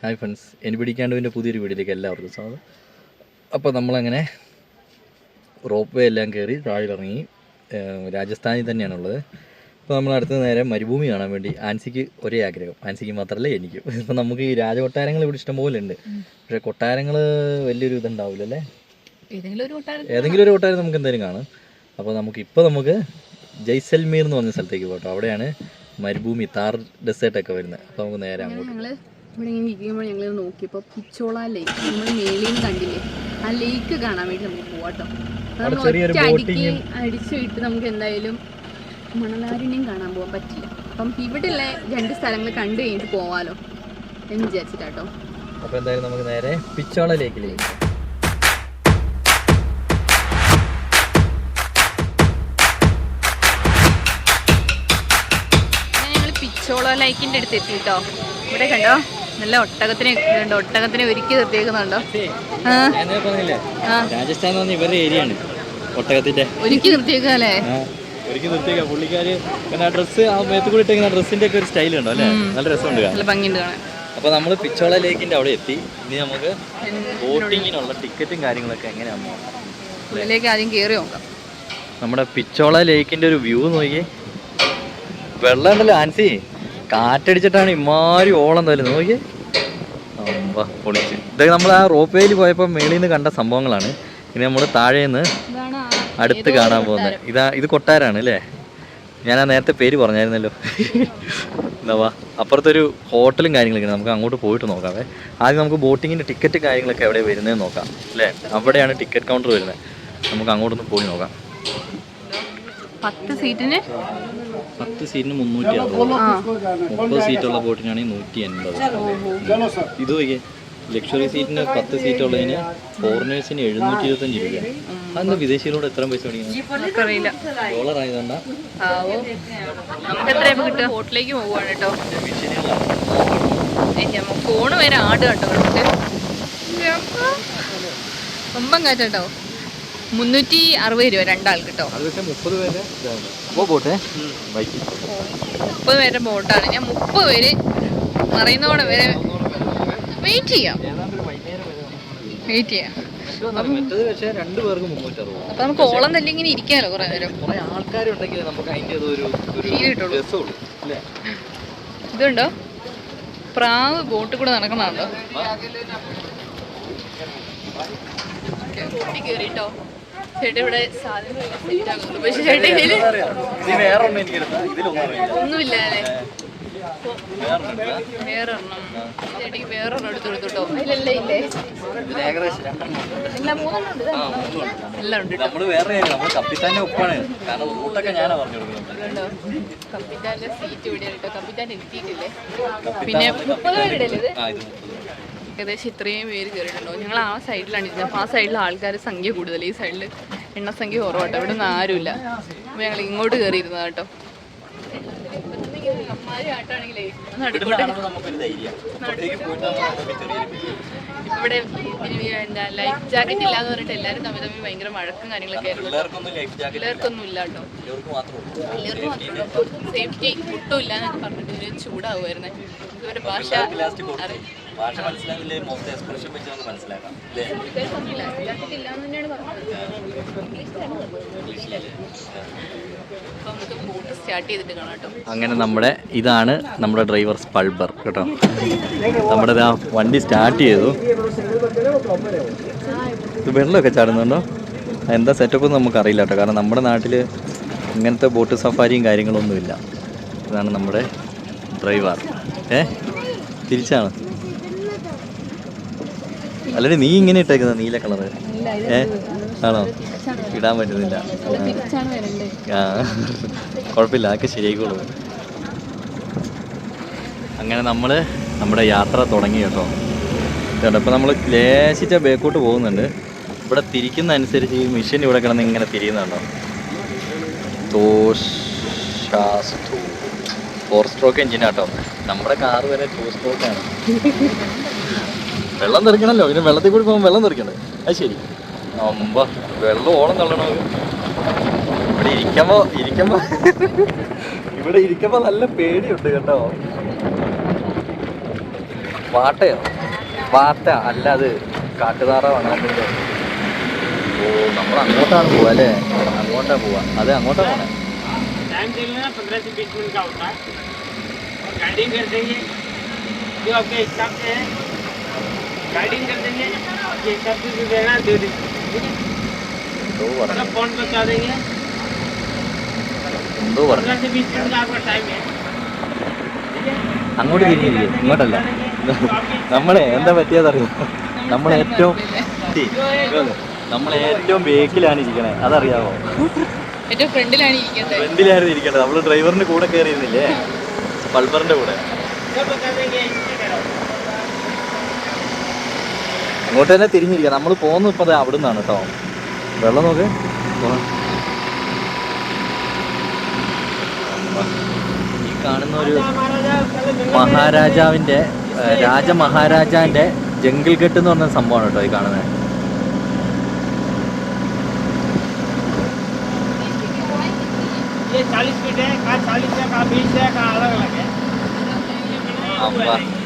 Hi friends any പിടിക്കാണ്ടുവിന്റെ പുതിയൊരു വീഡിയോയിലേക്ക് എല്ലാവർക്കും സ്വാഗതം. അപ്പോൾ നമ്മളങ്ങനെ റോപ്പ് വേ എല്ലാം കയറി താഴിലിറങ്ങി രാജസ്ഥാനിൽ തന്നെയാണുള്ളത്. അപ്പോൾ നമ്മൾ അടുത്ത നേരെ മരുഭൂമി കാണാൻ വേണ്ടി ആൻസിക്ക് ഒരേ ആഗ്രഹം. ആൻസിക്ക് മാത്രമല്ല എനിക്ക്. ഇപ്പോൾ നമുക്ക് ഈ രാജകൊട്ടാരങ്ങൾ ഇവിടെ ഇഷ്ടംപോലെ ഉണ്ട്. പക്ഷേ കൊട്ടാരങ്ങൾ വലിയൊരു ഇതുണ്ടാവില്ല അല്ലേ? ഏതെങ്കിലും ഒരു കൊട്ടാരം നമുക്ക് എന്തായാലും കാണാം. അപ്പോൾ നമുക്ക് ഇപ്പോൾ നമുക്ക് ജയ്സൽമീർ എന്ന് പറഞ്ഞ സ്ഥലത്തേക്ക് പോകട്ടോ. അവിടെയാണ് മരുഭൂമി താർ ഡെസേർട്ടൊക്കെ വരുന്നത്. അപ്പോൾ നമുക്ക് നേരെ അങ്ങോട്ട് ഇവിടെ ഇങ്ങനെ ഇരിക്കുമ്പോൾ ഞങ്ങൾ നോക്കിയപ്പോൾ പിച്ചോള ലേക്ക് നമ്മൾ മേളിൽ കണ്ടില്ലേ? ആ ലേക്ക് കാണാൻ വേണ്ടി നമുക്ക് പോവാട്ടോ നമ്മൾ ഒറ്റ അടിക്ക് boating അടിച്ചു വിട്ട് നമുക്ക് എന്തായാലും മണലാരണ്യം കാണാൻ പോകാൻ പറ്റില്ല. അപ്പം ഇവിടെയുള്ള രണ്ട് സ്ഥലങ്ങൾ കണ്ടു കഴിഞ്ഞിട്ട് പോവാലോ എന്ന് വിചാരിച്ചിട്ടാട്ടോ അപ്പോൾ എന്തായാലും നമുക്ക് നേരെ പിച്ചോള ലേക്കിലേക്ക് ഞങ്ങൾ പിച്ചോള ലൈക്കിന്റെ അടുത്ത് എത്തി കേട്ടോ ഇവിടെ കണ്ടോ? നല്ല ഒട്ടകത്തിനെ കണ്ടോ ഒട്ടകത്തിനെ ഒരുക്കി നിർത്തിയേക്കുന്നുണ്ടോ? രാജസ്ഥാൻ ഇവരുടെ ഏരിയ ആണ് ഒട്ടകത്തിന്റെ. ഒരുക്കി നിർത്തിയേക്കല്ലേ ആ, ഒരിക്കൽ നിർത്തിയേക്കാം പുള്ളിക്കാര് പിന്നെ ആ ഡ്രസ്സ് ആ മേത്ത് കൂടി ഇട്ടേക്കുന്ന ഡ്രസ്സിന്റെ ഒക്കെ ഒരു സ്റ്റൈൽ ഉണ്ടോ അല്ലേ? നല്ല രസമുണ്ട് കാണാൻ. നല്ല ഭംഗിയുണ്ട് കാണാൻ. അപ്പൊ നമ്മൾ പിച്ചോള ലേക്കിന്റെ അവിടെ എത്തി. ഇനി നമുക്ക് ബോട്ടിങ്ങിനുള്ള ടിക്കറ്റും കാര്യങ്ങളൊക്കെ എങ്ങനെയാണെന്ന് നോക്കാം ഉള്ളിലേക്ക് ആദ്യം കയറി നോക്കാം. നമ്മുടെ പിച്ചോള ലേക്കിന്റെ ഒരു വ്യൂ നോക്കിയേ. വെള്ളം ഉണ്ടല്ലോ ആൻസി. കാറ്റടിച്ചിട്ടാണ് ഇമാരി ഓളം തരുന്നത് നോക്കിയേ. അമ്പ പൊളിച്ച്. ഇതൊക്കെ നമ്മൾ ആ റോപ്പ് വേയിൽ പോയപ്പോൾ മേളിൽ നിന്ന് കണ്ട സംഭവങ്ങളാണ്. ഇനി നമ്മൾ താഴേന്ന് നിന്ന് അടുത്ത് കാണാൻ പോകുന്നത്. ഇതാ ഇത് കൊട്ടാരാണ് അല്ലേ? ഞാൻ ആ നേരത്തെ പേര് പറഞ്ഞായിരുന്നല്ലോ. എന്താ അപ്പുറത്തൊരു ഹോട്ടലും കാര്യങ്ങളൊക്കെ നമുക്ക് അങ്ങോട്ട് പോയിട്ട് നോക്കാവേ. ആദ്യം നമുക്ക് ബോട്ടിങ്ങിന്റെ ടിക്കറ്റ് കാര്യങ്ങളൊക്കെ എവിടെ വരുന്നതെന്ന് നോക്കാം അല്ലേ? അവിടെയാണ് ടിക്കറ്റ് കൗണ്ടർ വരുന്നത്. നമുക്ക് അങ്ങോട്ടൊന്ന് പോയി നോക്കാം. പത്ത് സീറ്റിന്? പത്ത് സീറ്റിന് മുന്നൂറ്റി അറുപത്. മുപ്പത് സീറ്റുള്ള ബോട്ടിനാണെങ്കിൽ നൂറ്റി എൺപത് ഇത് നോക്കിയേ. ലക്ഷറി സീറ്റിന് പത്ത് സീറ്റ് ഉള്ളതിന് ഫോറിനേഴ്സിന് എഴുന്നൂറ്റി ഇരുപത്തഞ്ച് രൂപ അതെന്താ വിദേശികളോട് എത്ര പൈസ മേടിക്കുന്നത്? ഡോളർ ആയതുകൊണ്ടാ ആവോ. നമുക്ക് എത്രയപ്പോ കിട്ടുക? ഹോട്ടലിലേക്ക് പോവാണ് കേട്ടോ. ഫോണ് വരെ ആട് കേട്ടോ ഒമ്പം കാറ്റാട്ടോ മുന്നൂറ്റി അറുപത് രൂപ രണ്ടാൾക്ക് കേട്ടോ മുപ്പത് പേരെ പേരുടെ ബോട്ടാണ്. ഞാൻ മുപ്പത് പേര് മറയുന്നോടെ വരെ വെയിറ്റ് ചെയ്യാം. വെയിറ്റ് ചെയ്യാം. അപ്പൊ നമുക്ക് ഓളം തന്നെ ഇങ്ങനെ ഇരിക്കാലോ കുറെ നേരം. ഇതുണ്ടോ? പ്രാവ് ബോട്ടിൽ കൂടെ നടക്കണുണ്ടോ കേറിട്ടോ ചേട്ടൻ ഇവിടെ പക്ഷെ ഇതിൽ ഒന്നുമില്ല അല്ലേ? എടുത്തു കൊടുത്തുട്ടോ. അതിലല്ലേ ഇല്ലേ? എല്ലാം മൂന്നെണ്ണം ഉണ്ട് എല്ലാം നമ്മൾ വേറെ കാര്യം നമ്മൾ കപ്പിത്താന്റെ ഒപ്പാണ്. കാരണം റൂട്ടൊക്കെ ഞാനാ പറഞ്ഞു കൊടുക്കുന്നത്. കപ്പിത്താന്റെ സീറ്റ് ഇവിടെ കേട്ടോ. കപ്പിറ്റാൻ എത്തിയിട്ടില്ലേ പിന്നെ മുപ്പത് പേരുടെ ഇത്? ഏകദേശം ഇത്രയും പേര് കയറിയിട്ടുണ്ടോ? ഞങ്ങൾ ആ സൈഡിലാണ് ഇരുന്നത് അപ്പോൾ ആ സൈഡിൽ ആൾക്കാർ സംഖ്യ കൂടുതൽ ഈ സൈഡിൽ എണ്ണസംഖ്യ കുറവാട്ടോ. ഇവിടെ നിന്ന് ആരുമില്ല. അപ്പോൾ ഞങ്ങൾ ഇങ്ങോട്ട് കയറിയിരുന്നത് കേട്ടോ. ഇവിടെ എന്താ ലൈഫ് ജാക്കറ്റ് ഇല്ലാന്ന് പറഞ്ഞിട്ട് എല്ലാരും തമ്മിൽ തമ്മിൽ ഭയങ്കര മഴക്കും കാര്യങ്ങളൊക്കെ ആയിരുന്നു. പിള്ളേർക്കൊന്നും ഇല്ല കേട്ടോ സേഫ്റ്റി ഒട്ടും ഇല്ല എന്നൊക്കെ പറഞ്ഞിട്ട് ഇവർ ചൂടാവുമായിരുന്നേ ഇവരുടെ ഭാഷ ഭാഷ മനസ്സിലാവില്ലേ? മുഖത്തെ എക്സ്പ്രഷൻ വെച്ച് നമുക്ക് മനസ്സിലാക്കാം അങ്ങനെ നമ്മുടെ ഇതാണ് നമ്മുടെ ഡ്രൈവർ സ്പൾബർ കേട്ടോ. നമ്മുടെ ആ വണ്ടി സ്റ്റാർട്ട് ചെയ്തു. ഇത് വെള്ളമൊക്കെ ചാടുന്നുണ്ടോ? എന്താ സെറ്റപ്പ് നമുക്ക് അറിയില്ല കേട്ടോ. കാരണം നമ്മുടെ നാട്ടിൽ ഇങ്ങനത്തെ ബോട്ട് സഫാരിയും കാര്യങ്ങളൊന്നുമില്ല. ഇതാണ് നമ്മുടെ ഡ്രൈവർ ഏ? തിരിച്ചാണ്? അല്ലടി നീ ഇങ്ങനെ ഇട്ടേക്കുന്ന നീല കളറ്. ഏ? ആണോ? ഇടാൻ പറ്റുന്നില്ല. ആ. കുഴപ്പമില്ല അതൊക്കെ ശരിയായിക്കോളൂ. അങ്ങനെ നമ്മൾ നമ്മുടെ യാത്ര തുടങ്ങി കേട്ടോ. കേട്ടോ ഇപ്പം നമ്മൾ ലേശിച്ച ബേക്കോട്ട് പോകുന്നുണ്ട്. ഇവിടെ തിരിക്കുന്ന അനുസരിച്ച് ഈ മിഷൻ ഇവിടെ കിടന്ന് ഇങ്ങനെ തിരിയുന്നുണ്ടോ? ഫോർ സ്ട്രോക്ക് എഞ്ചിനാട്ടോ നമ്മുടെ കാറ് വരെ ടൂ സ്ട്രോക്കാണ് വെള്ളം തെറിക്കണല്ലോ പിന്നെ വെള്ളത്തിൽ കൂടി പോകുമ്പോൾ വെള്ളം തെറിക്കണ്ടേ അത് ശരി അമ്പ വെള്ളം ഓളം തള്ളണോ ഇവിടെ ഇരിക്കുമ്പോ ഇരിക്കുമ്പോ ഇവിടെ ഇരിക്കുമ്പോ നല്ല പേടിയുണ്ട് കേട്ടോ വാട്ടയോ വാട്ട അല്ല അത് കാട്ടുതാറാണ് അതിൻ്റെ ഓ നമ്മൾ അങ്ങോട്ടാണ് പോവാ അല്ലേ അങ്ങോട്ടാ പോവാ അതെ അങ്ങോട്ടാ പോണേ टाइम चलना पंद्रह से बीस मिनट का होता है और गाइडिंग कर देंगे जो आपके हिसाब से है गाइडिंग कर देंगे आपके हिसाब से जो देना है दे देंगे ठीक है എന്തോ പറഞ്ഞു मतलब पॉइंट बता देंगे എന്തോ പറഞ്ഞു पंद्रह से बीस मिनट का आपका टाइम है അങ്ങോട്ട് തിരിഞ്ഞിരിക്കും ഇങ്ങോട്ടല്ല നമ്മളെ എന്താ പറ്റിയതറിയോ നമ്മൾ ഏറ്റവും നമ്മൾ ഏറ്റവും ബേക്കിലാണ് ഇരിക്കണേ അതറിയാമോ ഏറ്റവും ഫ്രണ്ടിലാണ് ഇരിക്കുന്നത് ഫ്രണ്ടിലായിരുന്നു ഇരിക്കേണ്ടത് നമ്മൾ ഡ്രൈവറിന്റെ കൂടെ കയറിയിരുന്നില്ലേ പൾബറിന്റെ കൂടെ അങ്ങോട്ട് തന്നെ തിരിഞ്ഞിരിക്കുക. നമ്മൾ പോകുന്നു ഇപ്പം അവിടെ നിന്നാണ് കേട്ടോ വെള്ളം നോക്ക്. ഈ കാണുന്ന ഒരു മഹാരാജാവിന്റെ രാജമഹാരാജാവിന്റെ ജംഗിൾ കെട്ട് എന്ന് പറഞ്ഞ സംഭവമാണ് കേട്ടോ ഈ കാണുന്നത്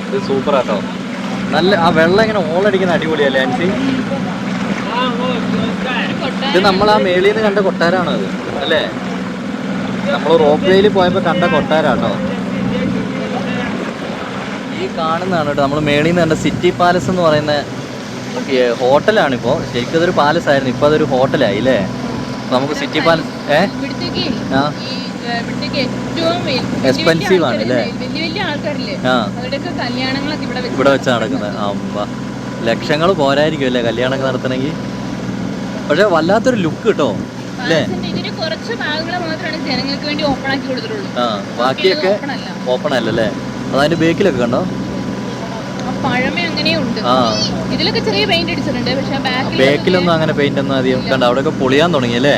ഇത് സൂപ്പറാട്ടോ നല്ല ആ വെള്ളം ഇങ്ങനെ ഓളടിക്കുന്ന അടിപൊളിയല്ലേ ആൻസി? ഇത് നമ്മൾ ആ മേളിൽ നിന്ന് കണ്ട കൊട്ടാരാണ് അത് അല്ലേ? നമ്മൾ റോപ്പ് വേയിൽ പോയപ്പോൾ കണ്ട കൊട്ടാരാട്ടോ. ഈ കാണുന്നതാണ് കേട്ടോ നമ്മൾ മേളിൽ നിന്ന് കണ്ട സിറ്റി പാലസ് എന്ന് പറയുന്ന ഹോട്ടലാണിപ്പോൾ ശരിക്കും അതൊരു പാലസ് ആയിരുന്നു ഇപ്പോൾ അതൊരു ഹോട്ടലായി അല്ലേ? നമുക്ക് സിറ്റി പാലസ് ഏ? ആ. Expensive ആണ്? അല്ലേ? ആ. ഇവിടെ വെച്ച് നടക്കുന്നത്. അമ്പ ലക്ഷങ്ങൾ പോരായിരിക്കും അല്ലേ കല്യാണമൊക്കെ നടത്തണമെങ്കിൽ? പക്ഷെ വല്ലാത്തൊരു ലുക്ക് കേട്ടോ അല്ലേ? ആ ബാക്കിയൊക്കെ ഓപ്പൺ അല്ലല്ലേ അതതിന്റെ ബേക്കിലൊക്കെ കണ്ടോ? പഴമ അങ്ങനെയുണ്ട്. ഇതിലൊക്കെ ചെറിയ പെയിന്റ് അടിച്ചിട്ടുണ്ട്. പക്ഷെ ബാക്കിലൊന്നും അങ്ങനെ പെയിന്റ് ഒന്നും അധികം കണ്ട അവിടെയൊക്കെ പൊളിയാൻ തുടങ്ങി അല്ലേ?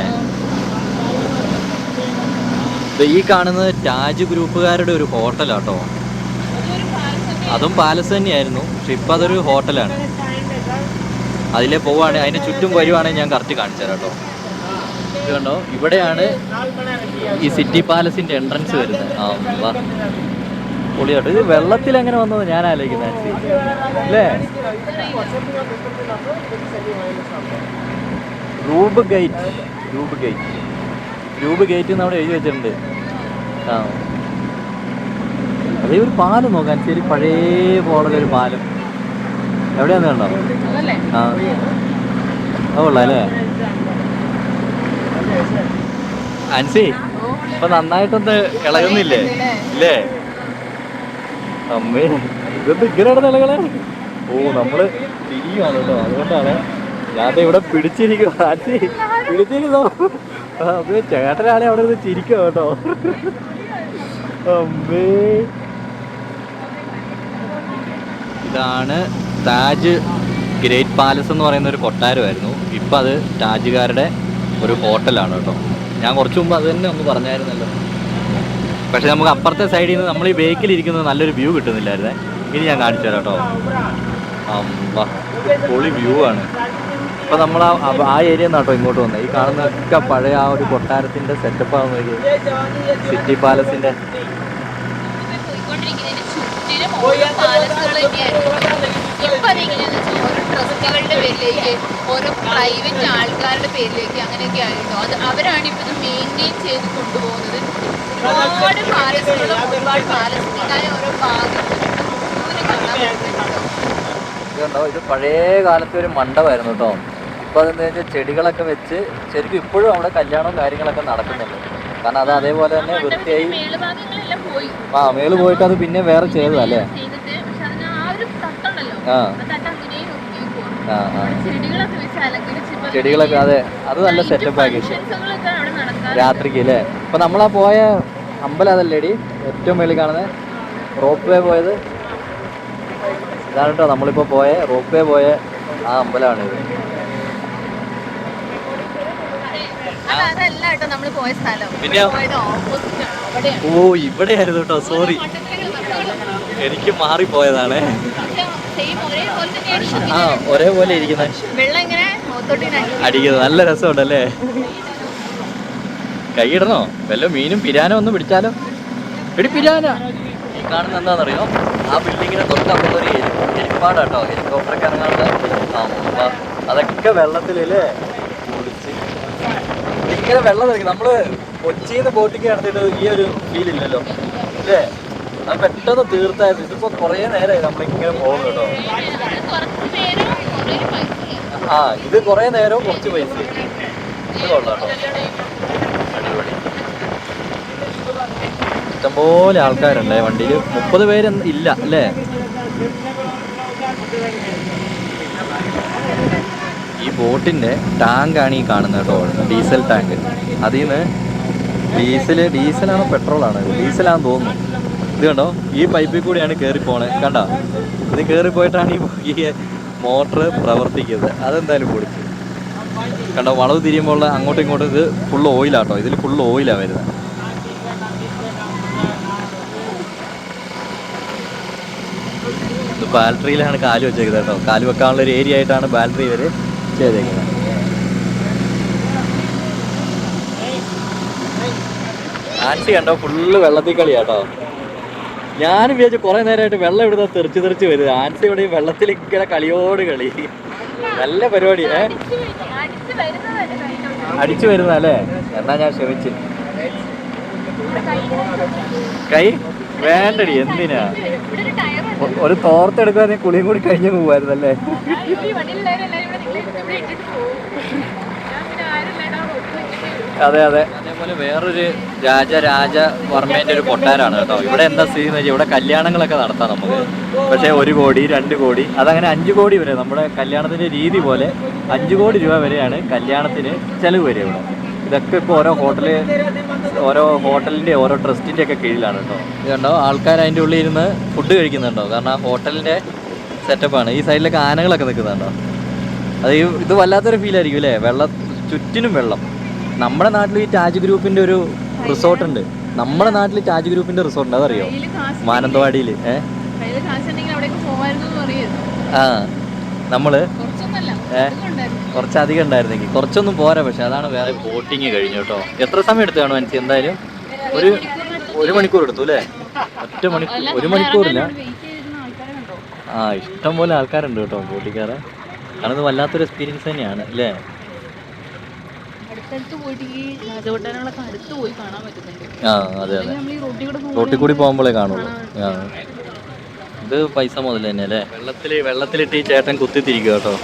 ഈ കാണുന്നത് താജ് ഗ്രൂപ്പുകാരുടെ ഒരു ഹോട്ടലാട്ടോ. അതും പാലസ് തന്നെയായിരുന്നു. പക്ഷെ ഇപ്പൊ അതൊരു ഹോട്ടലാണ്. അതിലെ പോവാണ്. അതിന്റെ ചുറ്റും വരുവാണെങ്കിൽ ഞാൻ കറക്റ്റ് കാണിച്ചു തരാം കേട്ടോ. ഇത് കണ്ടോ? ഇവിടെയാണ് ഈ സിറ്റി പാലസിന്റെ എൻട്രൻസ് വരുന്നത്. ആ പൊളിയാട്ടോ. ഇത് വെള്ളത്തിൽ എങ്ങനെ വന്നത് ഞാൻ ആലോചിക്കുന്നത് അല്ലേ? റൂബ് ഗേറ്റ് റൂബ് ഗേറ്റ്. റൂബ് ഗേറ്റ് എന്ന് അവിടെ എഴുതി വെച്ചിട്ടുണ്ട്. ആ. അതേ ഒരു പാലം നോക്കാൻ ശരി പഴയ മോഡലൊരു പാലം. എവിടെയാന്ന് കണ്ടോ? ആ. അത് അല്ലേ? അൻസി ഇപ്പൊ നന്നായിട്ടൊന്ന് ഇളകുന്നില്ലേ? ഇല്ലേ? അമ്മേ ഇതെന്ത് ഇങ്ങനെയാണ് ഇളകളെ ഓ നമ്മൾ തിരിയുവാണ് കേട്ടോ. അതുകൊണ്ടാണ് ഞാൻ ഇവിടെ പിടിച്ചിരിക്കും ആറ്റി പിടിച്ചിരിക്കുന്നോ? അമ്മേ ചേട്ടനാണെ അവിടെ നിന്ന് ചിരിക്കുക കേട്ടോ. അമ്മേ. ഇതാണ് താജ് ഗ്രേറ്റ് പാലസ് എന്ന് പറയുന്ന ഒരു കൊട്ടാരമായിരുന്നു. ഇപ്പം അത് താജുകാരുടെ ഒരു ഹോട്ടലാണ് കേട്ടോ. ഞാൻ കുറച്ച് മുമ്പ് അത് തന്നെ ഒന്ന് പറഞ്ഞായിരുന്നല്ലോ. പക്ഷെ നമുക്ക് അപ്പുറത്തെ സൈഡിൽ നിന്ന് നമ്മൾ ഈ ബേക്കിലിരിക്കുന്നത് നല്ലൊരു വ്യൂ കിട്ടുന്നില്ലായിരുന്നേ? ഇനി ഞാൻ കാണിച്ചു തരാം കേട്ടോ. പൊളി വ്യൂ ആണ്. ഇപ്പം നമ്മൾ ആ ഏരിയ നിന്നാട്ടോ ഇങ്ങോട്ട് വന്നത് ഈ കാണുന്ന ഒക്കെ പഴയ ആ ഒരു കൊട്ടാരത്തിന്റെ സെറ്റപ്പാണ് സിറ്റി പാലസിന്റെ സിറ്റി പാലസിന്റെ ആൾക്കാരുടെ പേരിലേക്ക് അങ്ങനെയൊക്കെ ആയിട്ടോ അത് അവരാണ് ഇപ്പൊ മെയിന്റെയിൻ ചെയ്ത് കൊണ്ടുപോകുന്നത്. ഒരുപാട് പാലസുകളും ഒരുപാട് പാലസിന്റെതായ ഓരോ ഇത് പഴയ കാലത്തെ ഒരു മണ്ഡപമായിരുന്നു കേട്ടോ. ഇപ്പൊ അതെന്താ വെച്ചാൽ ചെടികളൊക്കെ വെച്ച് ശരിക്കും ഇപ്പോഴും അവിടെ കല്യാണവും കാര്യങ്ങളൊക്കെ നടക്കുന്നുണ്ട്. കാരണം അത് അതേപോലെ തന്നെ വൃത്തിയായി ആ മേൾ പോയിട്ട് അത് പിന്നെ വേറെ ചെയ്തതല്ലേ ആ ആ. ആ ചെടികളൊക്കെ അതെ. അത് നല്ല സെറ്റപ്പ് ആക്കി. രാത്രിക്ക് അല്ലേ? ഇപ്പൊ നമ്മളാ പോയ അമ്പലം അതല്ലേടി ഏറ്റവും മേളിൽ കാണുന്നത് റോപ്പ് വേ പോയത്. ഇതാണ് കേട്ടോ നമ്മളിപ്പോ പോയ റോപ്പ് വേ പോയ ആ അമ്പലമാണ് ഇത് അത് അതല്ല കേട്ടോ പോയ സ്ഥലം. പിന്നെയോ? ഓപ്പോസിറ്റ് ആണ്. അവിടെയാണ്. ഓ ഇവിടെയായിരുന്നു കേട്ടോ. സോറി എനിക്ക് മാറിപ്പോയതാണേ. ആ ഒരേപോലെ ഇരിക്കുന്നത്. അടിക്കുന്നത് നല്ല രസമുണ്ടല്ലേ? കൈയിടണോ? വല്ല മീനും പിരാനോ ഒന്ന് പിടിച്ചാലോ? എടി പിരാന. ഈ കാണുന്ന എന്താണെന്നറിയോ? ആ ബിൽഡിങ്ങിന് തൊട്ടപ്പുറത്ത് ഒരു എലി കഷ്ടപ്പാടാട്ടോ ഹെലികോപ്റ്ററൊക്കെ ഇറങ്ങാണ്ട് അതൊക്കെ വെള്ളത്തിലല്ലേ? ഇങ്ങനെ വെള്ളം നിൽക്കും നമ്മൾ കൊച്ചിയിൽ നിന്ന് ബോട്ടിക്ക് നടത്തിയിട്ട് ഈ ഒരു ഫീൽ ഇല്ലല്ലോ. അല്ലേ? അത് പെട്ടെന്ന് തീർത്തായിരുന്നു. ഇതിപ്പോ കുറേ നേരമായി നമ്മളിങ്ങനെ പോകുന്നു കേട്ടോ. ആ ഇത് കുറേ നേരവും കുറച്ച് പൈസ. ഇത് കൊള്ളാം കേട്ടോ. ഇഷ്ടംപോലെ ആൾക്കാരുണ്ട്. വണ്ടിയിൽ മുപ്പത് പേര് ഇല്ല അല്ലേ? ഈ ബോട്ടിന്റെ ടാങ്കാണ് ഈ കാണുന്നത് കേട്ടോ. Diesel tank. അതിൽ നിന്ന് ഡീസൽ ഡീസലാണോ പെട്രോളാണ്? ഡീസലാണെന്ന് തോന്നുന്നു. ഇത് കണ്ടോ? ഈ പൈപ്പിൽ കൂടിയാണ് കയറി പോണേ. കണ്ടോ? ഇത് കയറി പോയിട്ടാണ് ഈ മോട്ടർ പ്രവർത്തിക്കുന്നത്. അതെന്തായാലും പൊളിച്ചു. കണ്ടോ? വളവ് തിരിയുമ്പോൾ അങ്ങോട്ടും ഇങ്ങോട്ടും ഇത് ഫുൾ ഓയിലാട്ടോ ഇതിൽ ഫുൾ ഓയിലാണ് വരുന്നത്. ഇത് ബാറ്ററിയിലാണ് കാൽ വെച്ചേക്കുന്നത് കേട്ടോ. കാൽ വെക്കാനുള്ള ഒരു ഏരിയ ആയിട്ടാണ് ബാറ്ററി ഇവർ ചെയ്തേക്കുന്നത്. ആൻസി കണ്ടോ? ഫുള്ള് വെള്ളത്തിൽ കളി കേട്ടോ. ഞാനും വിചാരിച്ചു കുറെ നേരമായിട്ട് വെള്ളം ഇവിടുന്ന് തെറിച്ച് തെറിച്ച് വരുന്നത് ആൻസി ഇവിടെ ഈ വെള്ളത്തിൽ ഇങ്ങനെ കളിയോട് കളി. നല്ല പരിപാടി ഏ? അടിച്ചു വരുന്നതല്ലേ. എന്നാ ഞാൻ ക്ഷമിച്ച്. കൈ? വേണ്ടടി എന്തിനാ? ഒരു തോർത്തെടുക്കാൻ കുളിയും കൂടി കഴിഞ്ഞ് പോവായിരുന്നല്ലേ? വരും അതെ അതെ. അതേപോലെ വേറൊരു രാജ രാജ വർമ്മേന്റെ ഒരു കൊട്ടാരാണ് കേട്ടോ. ഇവിടെ എന്താ എന്ന് വെച്ചാൽ ഇവിടെ കല്യാണങ്ങളൊക്കെ നടത്താം നമുക്ക്. പക്ഷേ ഒരു കോടി രണ്ട് കോടി അതങ്ങനെ അഞ്ച് കോടി വരെ നമ്മുടെ കല്യാണത്തിന്റെ രീതി പോലെ അഞ്ച് കോടി രൂപ വരെയാണ് കല്യാണത്തിന് ചെലവ് വരിക ഇവിടെ. ഇതൊക്കെ ഇപ്പോൾ ഓരോ ഹോട്ടൽ ഓരോ ഹോട്ടലിന്റെ ഓരോ ട്രസ്റ്റിന്റെ ഒക്കെ കീഴിലാണ് കേട്ടോ. ഇത് കണ്ടോ? ആൾക്കാർ അതിന്റെ ഉള്ളിൽ ഇരുന്ന് ഫുഡ് കഴിക്കുന്നുണ്ടോ? കാരണം ആ ഹോട്ടലിന്റെ സെറ്റപ്പാണ് ഈ സൈഡിലൊക്കെ ആനകളൊക്കെ നിൽക്കുന്നുണ്ടോ? അത് ഈ ഇത് വല്ലാത്തൊരു ഫീൽ ആയിരിക്കും അല്ലേ? വെള്ളം ചുറ്റിനും വെള്ളം. നമ്മുടെ നാട്ടിൽ ഈ ടാജ് ഗ്രൂപ്പിന്റെ ഒരു റിസോർട്ട് ഉണ്ട്. നമ്മുടെ നാട്ടിൽ ടാജ് ഗ്രൂപ്പിന്റെ റിസോർട്ട് ഉണ്ട്. അതറിയോ? മാനന്തവാടിയിൽ ഏ? കയ്യിൽ കാശുണ്ടെങ്കിൽ അവിടേക്ക് പോകായിരുന്നു എന്ന് പറയുന്നു ആ. നമ്മൾ? കുറച്ചൊന്നല്ല ഏ? ഉണ്ടായിരുന്നു കുറച്ചധികം ഉണ്ടായിരുന്നെങ്കിൽ കുറച്ചൊന്നും പോരാ പക്ഷെ അതാണ് വേറെ ബോട്ടിങ് കഴിഞ്ഞു കേട്ടോ. എത്ര സമയം എടുത്തു കാണും മനസ്സിൽ എന്തായാലും? ഒരു ഒരു മണിക്കൂർ എടുത്തു അല്ലേ? ഒറ്റ മണിക്കൂർ ഒരു മണിക്കൂറില്ല. വെയിറ്റ് ചെയ്തിരുന്ന ആൾക്കാരെ കണ്ടോ? ആ ഇഷ്ടം പോലെ ആൾക്കാരുണ്ട് കേട്ടോ ബോട്ടിക്കാറ് കാരണം ഇത് വല്ലാത്തൊരു എക്സ്പീരിയൻസ് തന്നെയാണ് അല്ലേ? ആ അതെ അതെ. നമ്മൾ ഈ റോട്ടിൽ കൂടെ പോകുമ്പോൾ റോട്ടിൽ കൂടി പോകുമ്പോഴേ കാണുള്ളൂ. ആ. ഇത് പൈസ മുതൽ തന്നെ അല്ലേ വെള്ളത്തിൽ വെള്ളത്തിലിട്ട് ഈ ചേട്ടൻ കുത്തി തിരിക്കുക കേട്ടോ.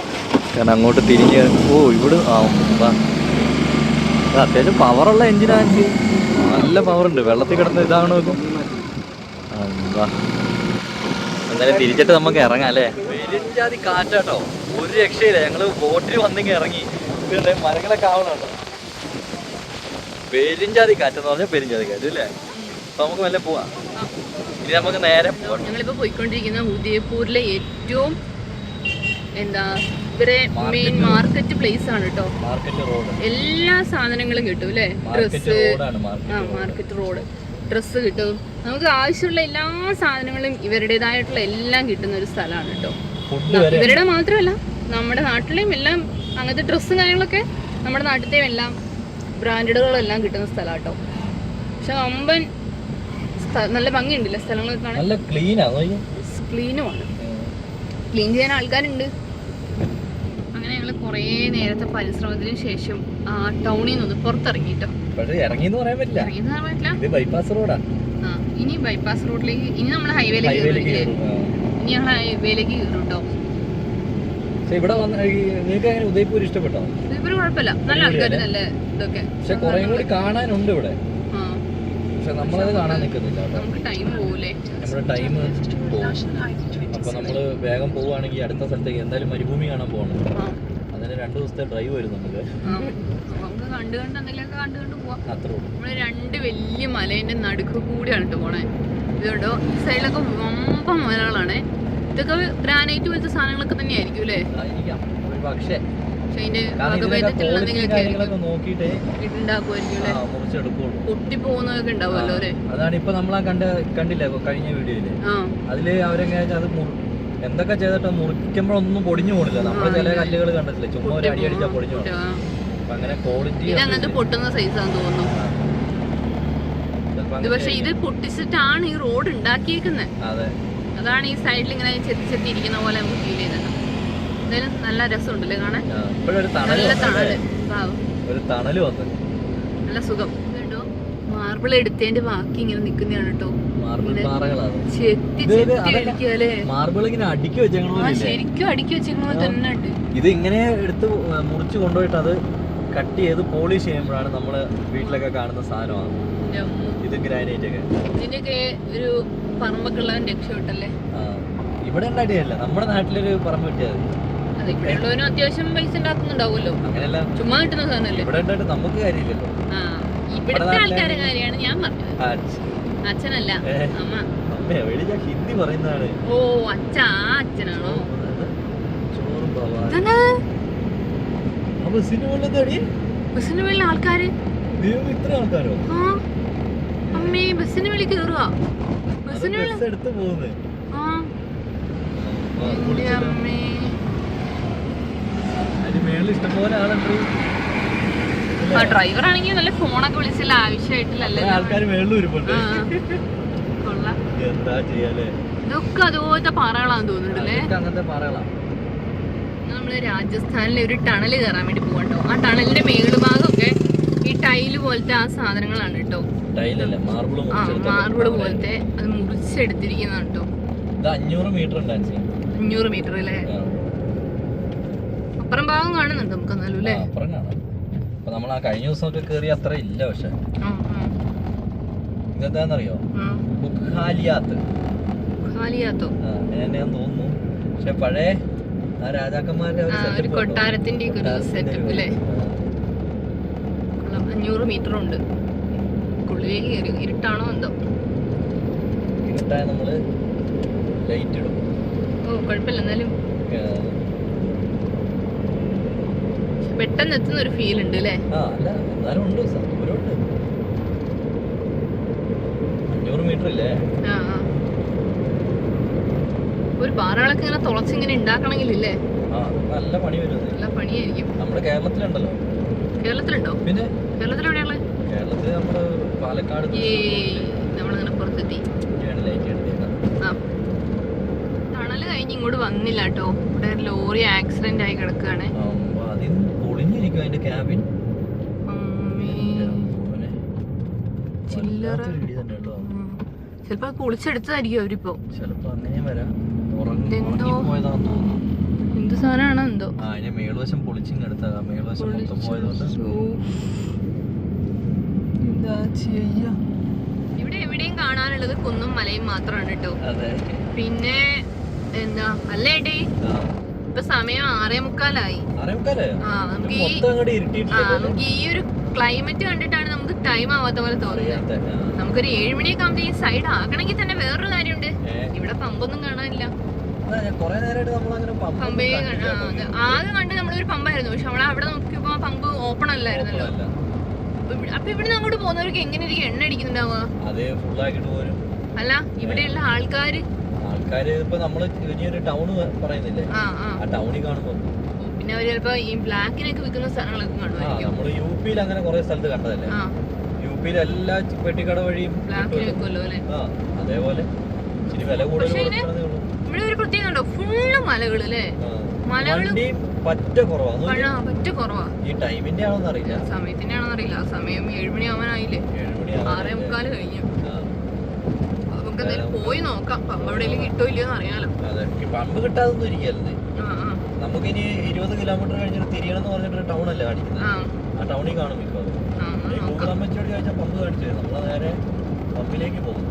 കാരണം അങ്ങോട്ട് തിരിഞ്ഞ് ഓ ഇവിടെ ആ അത്യാവശ്യം പവറുള്ള എഞ്ചിനാണ് നല്ല പവറുണ്ട് വെള്ളത്തിൽ കിടന്ന് ഇതാണ് നോക്കും. എന്നാലും തിരിച്ചിട്ട് നമുക്ക് ഇറങ്ങാം അല്ലേ? പെരിഞ്ചാതി കാറ്റാട്ടോ ഒരു രക്ഷയില്ല. ഞങ്ങൾ ബോട്ടിൽ വന്നെങ്കിൽ ഇറങ്ങി. പിന്നെ മരങ്ങളൊക്കെ ആവണോ പെരിഞ്ചാതി കാറ്റെന്ന് പറഞ്ഞാൽ പെരിഞ്ചാതി കാറ്റ് അല്ലേ? നമുക്ക് വല്ല പോവാം. ഇനി നമുക്ക് നേരെ പോവാം. ഞങ്ങളിപ്പോൾ പോയിക്കൊണ്ടിരിക്കുന്ന ഉദയപൂരിലെ ഏറ്റവും എന്താ ഇവരെ മെയിൻ മാർക്കറ്റ് പ്ലേസ് ആണ് കേട്ടോ എല്ലാ സാധനങ്ങളും കിട്ടും അല്ലേ? ഡ്രസ് ഡ്രസ്സ് ആ മാർക്കറ്റ് റോഡ് ഡ്രസ് കിട്ടും. നമുക്ക് ആവശ്യമുള്ള എല്ലാ സാധനങ്ങളും ഇവരുടേതായിട്ടുള്ള എല്ലാം കിട്ടുന്ന ഒരു സ്ഥലമാണ് കേട്ടോ ഇവരുടെ മാത്രമല്ല നമ്മുടെ നാട്ടിലെയും എല്ലാം അങ്ങനത്തെ ഡ്രസ്സും കാര്യങ്ങളൊക്കെ നമ്മുടെ നാട്ടിലത്തെയും എല്ലാം ബ്രാൻഡുകളെല്ലാം കിട്ടുന്ന സ്ഥലമാണ് കേട്ടോ പക്ഷെ അമ്പൻ നല്ല ഭംഗിയുണ്ടല്ലേ? സ്ഥലങ്ങളൊക്കെ കാണാൻ? നല്ല ക്ലീനാ ക്ലീനുമാണ് ക്ലീൻ ചെയ്യാൻ ആൾക്കാരുണ്ട്. അങ്ങനെ ഞങ്ങൾ കുറേ നേരത്തെ പരിശ്രമത്തിന് ശേഷം ആ ടൗണിൽ നിന്ന് പുറത്തിറങ്ങിട്ടോ. പക്ഷെ ഇറങ്ങിന്ന് പറയാൻ പറ്റില്ല. ഇറങ്ങിയെന്ന് പറയാൻ പറ്റില്ല. ഇത് ബൈപ്പാസ് റോഡാ ആ. ഇനി ബൈപ്പാസ് റോഡിലേക്ക് ഇനി നമ്മൾ ഹൈവേയിലേക്ക് കയറില്ലേ. ഇനി ഞങ്ങൾ ഹൈവേയിലേക്ക് കയറും കേട്ടോ പക്ഷെ ഇവിടെ വന്ന നിങ്ങൾക്ക് അങ്ങനെ ഉദയ്പൂർ ഇഷ്ടപ്പെട്ടോ? കുഴപ്പമില്ല. നല്ല ആൾക്കാർ നല്ല ഇതൊക്കെ. പക്ഷെ കുറേ കൂടി കാണാനുണ്ട് ഇവിടെ. പക്ഷെ നമ്മളത് കാണാൻ നിൽക്കുന്നില്ല നമ്മുടെ ടൈം പോകും അപ്പൊ നമ്മൾ വേഗം പോവുകയാണെങ്കിൽ അടുത്ത സ്ഥലത്തേക്ക് എന്തായാലും മരുഭൂമി കാണാൻ പോകണം. അതിന് രണ്ട് ദിവസത്തെ ഡ്രൈവ് വരും നമുക്ക്. അത്രേ ഉള്ളൂ. രണ്ട് വലിയ മലേന്റെ നടുക്ക് കൂടിയാണ് പോണേ. ഇതുണ്ടോ ഈ സൈഡിലൊക്കെ വമ്പ മലകളാണ്. ഇതൊക്കെ ഗ്രാനൈറ്റ് പോലത്തെ സാധനങ്ങളൊക്കെ തന്നെയായിരിക്കും അല്ലേ? പക്ഷേ പക്ഷെ അതിന്റെ വകഭേദത്തിലുള്ള എന്തെങ്കിലുമൊക്കെ നോക്കിയിട്ടേ ഉണ്ടാക്കുമായിരിക്കും ആ, ഉണ്ടാവുമല്ലോ അല്ലേ? അതാണ് ഇപ്പൊ നമ്മളാ കണ്ട കണ്ടില്ല കഴിഞ്ഞ വീഡിയോയിൽ? ആ. അതിൽ അവരെങ്ങനെ അത് എന്തൊക്കെ ചെയ്തിട്ട് മുറിക്കുമ്പോഴൊന്നും പൊടിഞ്ഞു പോണില്ല. നമ്മൾ ചില കല്ലുകൾ കണ്ടിട്ടില്ല ചുമ്മാ ഒരു അടി അടിച്ചാൽ പൊടിഞ്ഞു ആ. അങ്ങനെ ക്വാളിറ്റി പൊട്ടുന്ന സൈസാന്ന് തോന്നുന്നു. പക്ഷെ ഇത് പൊട്ടിച്ചിട്ടാണ് ഈ റോഡ് ഉണ്ടാക്കിയേക്കുന്നത് അതെ. അതാണ് ഈ സൈഡിൽ ഇങ്ങനെ ചെത്തി ചെത്തി ഇരിക്കുന്ന പോലെ നമുക്ക് ഫീൽ ചെയ്തത് എന്തായാലും നല്ല രസമുണ്ടല്ലേ കാണാൻ? നല്ല തണൽ. ഒരു തണൽ വന്നു. നല്ല സുഖം. കേട്ടോ മാർബിൾ എടുത്തതിന്റെ ബാക്കി ഇങ്ങനെ നിക്കുന്നതാണ് കേട്ടോ. ഇത് ഇങ്ങനെ എടുത്ത് മുറിച്ച് കൊണ്ടുപോയിട്ട് അത് കട്ട് ചെയ്ത് പോളിഷ് ചെയ്യുമ്പോഴാണ് നമ്മൾ വീട്ടിലൊക്കെ കാണുന്ന സാധനമാണ്. ഇത് ഗ്രാനൈറ്റ് ഒക്കെ. ഇതിന്റെയൊക്കെ ഒരു പറമ്പൊക്കെ ഉള്ളവൻ രക്ഷപ്പെട്ടല്ലേ? ഇവിടെ ഉണ്ടായിട്ടില്ല നമ്മുടെ നാട്ടിലൊരു പറമ്പ് കിട്ടിയത് അത് ഇവിടെ ഉള്ളവനും അത്യാവശ്യം പൈസ ഉണ്ടാക്കുന്നുണ്ടാവുമല്ലോ. അങ്ങനെയല്ല ചുമ്മാ കിട്ടുന്ന സാധനമല്ലേ? ഇവിടെ ഉണ്ടായിട്ട് നമുക്ക് കാര്യമില്ലല്ലോ. ആ ഇവിടുത്തെ ആൾക്കാരെ കാര്യമാണ് ഞാൻ പറഞ്ഞത്. അച്ഛനല്ല. അമ്മ. ഞാൻ ഹിന്ദി പറയുന്നതാണ്? ഓ അച്ഛ ആ അച്ഛനാണോ? ചോറും ബസ്സിന് ബസ്സിന് ആൾക്കാര്? ഇത്ര ആൾക്കാരോ? അമ്മേ ബസ്സിന് മേളിൽ കേറുക ബസ്സിന് മേളിൽ എടുത്ത് പോകുന്നത്. ആ. അമ്മേ അതിന് മേളിൽ ഇഷ്ടംപോലെ ആളുണ്ട് ആ ഡ്രൈവർ ആണെങ്കിൽ നല്ല ഫോണൊക്കെ വിളിച്ചില്ല ആവശ്യമായിട്ടില്ലല്ലോ ഇതൊക്കെ അതുപോലത്തെ പാറകളാന്ന് തോന്നുന്നുണ്ടല്ലേ? നമ്മൾ രാജസ്ഥാനിലെ ഒരു ടണൽ കയറാൻ വേണ്ടി പോകണ്ടോ ആ ടണലിന്റെ മേളുഭാഗമൊക്കെ ഈ ടൈൽ പോലത്തെ ആ സാധനങ്ങളാണ് കേട്ടോ. ടൈലല്ല? മാർബിൾ ആ മാർബിൾ പോലത്തെ അത് മുറിച്ചെടുത്തിരിക്കുന്നതാണ് കേട്ടോ. അഞ്ഞൂറ് മീറ്റർ അല്ലേ? അപ്പുറം ഭാഗം കാണുന്നുണ്ട് നമുക്ക് എന്നാലും അല്ലേ? അപ്പുറം കാണാം. അപ്പൊ നമ്മൾ ആ കഴിഞ്ഞ ദിവസമൊക്കെ കേറി അത്ര ഇല്ല പക്ഷെ. ഇതെന്താന്നറിയോ. ബുഖാലിയാത്ത് ഖാലിയാത്തോ ആ, തോന്നുന്നു. പക്ഷെ പഴയ ആ രാജാക്കന്മാരുടെ ഒരു? കൊട്ടാരത്തിന്റെ ഒരു സെറ്റപ്പ് അല്ലേ. അഞ്ഞൂറ് മീറ്റർ ഉണ്ട്. ഉള്ളിലേക്ക് കയറി. ഇരുട്ടാണോ എന്തോ? ഇരുട്ടായ നമ്മൾ ലൈറ്റ് ഇടും. ഓ കുഴപ്പമില്ല. എന്നാലും പെട്ടെന്ന് എത്തുന്ന ഒരു ഫീൽ ഉണ്ട് അല്ലേ. ഒരു പാറകളൊക്കെ ഇങ്ങനെ തുളച്ചിങ്ങനെ ഉണ്ടാക്കണമെങ്കിലില്ലേ ആ നല്ല പണി നല്ല പണിയായിരിക്കും. നമ്മുടെ കേരളത്തിലുണ്ടല്ലോ. കേരളത്തിലുണ്ടോ? പിന്നെ? കേരളത്തിൽ എവിടെയാണ് കേരളത്തിൽ നമ്മുടെ പാലക്കാട് ഈ നമ്മളങ്ങനെ പുറത്തെത്തി. ലൈറ്റ് എടുത്തേക്കാം. ആ. ടണൽ കഴിഞ്ഞ് ഇങ്ങോട്ട് വന്നില്ല കേട്ടോ. ഇവിടെ ലോറി ആക്സിഡന്റ് ആയി കിടക്കുകയാണ് അതിന്റെ ക്യാബിൻ. ചിലപ്പോ കുളിച്ചെടുത്തതായിരിക്കും അവരിപ്പോ. ചിലപ്പോ വരാം. എന്ത് സാധനമാണോ എന്തോ? ആ അതിന്റെ മേൽവശം പൊളിച്ചിങ് എടുത്തതാ. മേൽവശം മൊത്തം പോയതുകൊണ്ട്. എന്താ ചെയ്യാ? ഇവിടെ എവിടെയും കാണാനുള്ളത് കുന്നും മലയും മാത്രമാണ് കേട്ടോ. പിന്നെ എന്താ? അല്ലേട്ടേ ഇപ്പൊ സമയം ആറേ മുക്കാലായി. നമുക്ക് ഈ ഒരു ക്ലൈമറ്റ് കണ്ടിട്ടാണ് നമുക്ക് ടൈം ആവാത്ത പോലെ തോന്നുന്നത്. നമുക്കൊരു ഏഴുമണിയൊക്കെ ആകുമ്പോൾ ഈ സൈഡ് ആകണമെങ്കിൽ തന്നെ വേറൊരു കാര്യമുണ്ട്. ഇവിടെ പമ്പൊന്നും കാണാനില്ല. പമ്പ്. ആകെ കണ്ട് നമ്മളൊരു പമ്പായിരുന്നു പക്ഷെ നമ്മളെ അവിടെ നോക്കിയപ്പോ പമ്പ് ഓപ്പൺ അല്ലായിരുന്നല്ലോ. അല്ല. അപ്പൊ ഇവിടെ- അപ്പൊ ഇവിടുന്ന് അങ്ങോട്ട് പോകുന്നവർക്ക് എങ്ങനെ ഇരിക്കും എണ്ണ അടിക്കുന്നുണ്ടാവുക? അല്ല ഇവിടെയുള്ള ആൾക്കാര് ആൾക്കാര് ഇപ്പൊ നമ്മൾ ഇനിയൊരു ടൗൺ പറയുന്നില്ലേ? ആ ടൗണിൽ കാണുമ്പോ. പിന്നെ അവർ ചിലപ്പോ ഈ ബ്ലാക്കിനൊക്കെ വിൽക്കുന്ന സ്ഥലങ്ങളൊക്കെ കാണുമായിരിക്കും. നമ്മൾ യു പിയിൽ അങ്ങനെ കുറെ സ്ഥലത്ത് കണ്ടതല്ലേ? യു പിയിൽ എല്ലാ പെട്ടിക്കട വഴിയും ബ്ലാക്കിന്. വെക്കുമല്ലോ അല്ലെ? അതേപോലെ. ഇച്ചിരി വില കൂടുതൽ ഇവിടെ ഒരു പ്രത്യേകത ഉണ്ടോ? ഫുള്ള് മലകൾ അല്ലേ. മലകൾ പറ്റ പഴ പറ്റ കുറവാ. ഈ ടൈമിന്റെ ആണോന്ന് അറിയില്ല. സമയത്തിന്റെ ആണോന്നറിയില്ല സമയം ഏഴുമണി ആവാനായില്ലേ? ആറേ മുക്കാൽ കഴിഞ്ഞു. നമുക്ക് എന്തായാലും പോയി നോക്കാം. പമ്പ എവിടെയെങ്കിലും കിട്ടോ ഇല്ലയോന്ന് അറിയാലോ. അതെ പമ്പ് കിട്ടാതൊന്നും ഇരിക്കല്ലേ ആ ഇനി നമുക്കിനി ഇരുപത് കിലോമീറ്റർ കഴിഞ്ഞിട്ട് തിരിയണം എന്ന് പറഞ്ഞിട്ട് ടൗൺ അല്ലേ കാണിക്കുന്നത്? ആ. ടൗണിൽ കാണും ഇപ്പോൾ ഗൂഗിൾ അമ്മച്ചോട് ചോദിച്ചാൽ പമ്പ് കാണിച്ചു തരും. നമ്മൾ നേരെ പമ്പിലേക്ക് പോകുന്നു